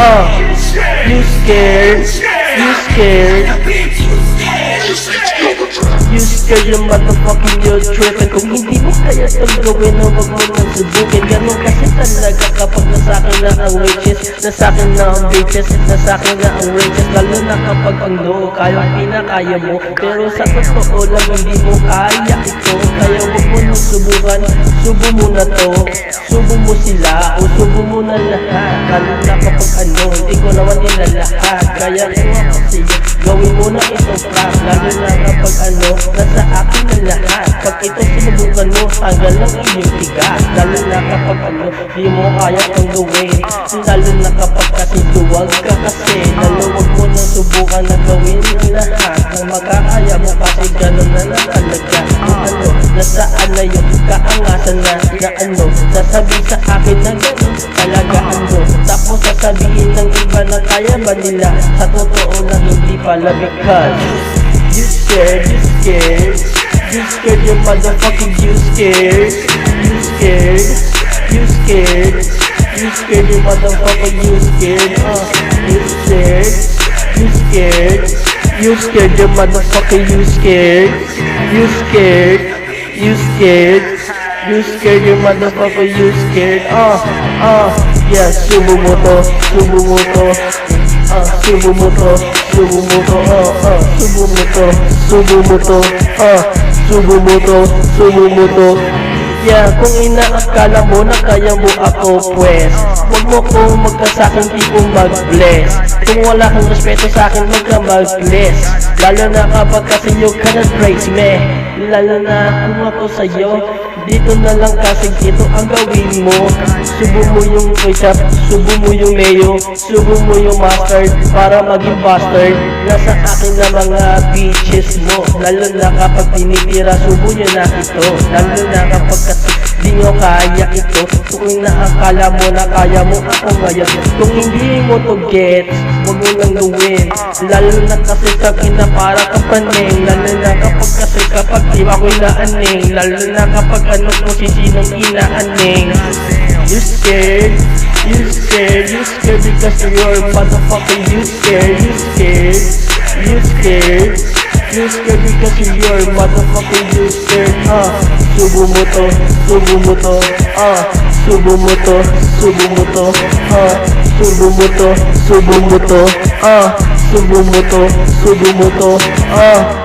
Uh, you scared? You scared? You scared yung motherfucking you trippin' Kung hindi mo kaya itong gawin na wag mo nang subukin. Ganun kasi talaga kapag nasakin na ang riches Nasakin na ang bitches Nasakin na ang riches Lalo na kapag ang loo kaya pinakaya mo. Pero sa totoo lang hindi mo kaya ito. Kaya wag mo nang subukan. Subo mo na to. Subo mo sila. O subo mo na lahat. Lalo na kapag ano Hindi ko naman nila lahat. Kaya kung ako sa'yo Gawin mo na itong prank Lalo na kapag ano Nasa akin na lahat. Pag ito sinubukan mo Tanggal lang iyong tigas. Lalo na kapag ano Di mo kaya itong gawin. Lalo na kapag kasi duwag ka kasi. Lalo wag mo na subukan na gawin ang lahat. Nang makakaya mo kasi ganun na lang talaga. Ano Nasaan na yung kaangasan na Na ano Sasabihin sa akin na ganun. Talaga ano Tapos sasabihin ng iba na kaya ba nila Sa totoo lang hindi pala because You scared, you scared You scared, you motherfucking you scared You scared, you scared You scared, you motherfucking you scared uh, You scared, you scared You scared, you motherfucking you scared You scared, you scared You scared, you motherfucker, you scared Ah, ah, yeah, subo mo to, subo mo to Ah, subo mo to, subo mo to Ah, ah, subo mo to, subo mo to Ah, subo mo to, subo mo to Yeah, kung inaakala mo na kaya mo ako pwes Huwag mo ko magkasakin tipong mag-bless. Kung wala kang respeto sa akin, huwag ka mag-bless. Lalo na kapag kasi you cannot praise me Lalo na kung ako sa'yo Dito na lang kasi ito ang gawin mo. Subo mo yung ketchup, subo mo yung mayo Subo mo yung mustard para maging bastard. Nasa akin na mga bitches mo Lalo na kapag tinitira, subo nyo na ito. Lalo na kapag kasi di nyo kaya ito. Kung inaakala mo na kaya mo ako ngayon Kung hindi mo to get, huwag mo lang gawin. Lalo na kasi sa na para kapaning Lalo na kasi kapag di ako inaaning Lalo na kapag ano kung sisinong inaaning. You scared, you scared, you scared because you're motherfucking you scared, you scared, you scared You scared because you're motherfucking you scared Ah, subo mo to, subo mo to Ah, subo mo to, subo mo to Ah, subo mo to, subo mo to Ah, subo mo to, subo mo to Ah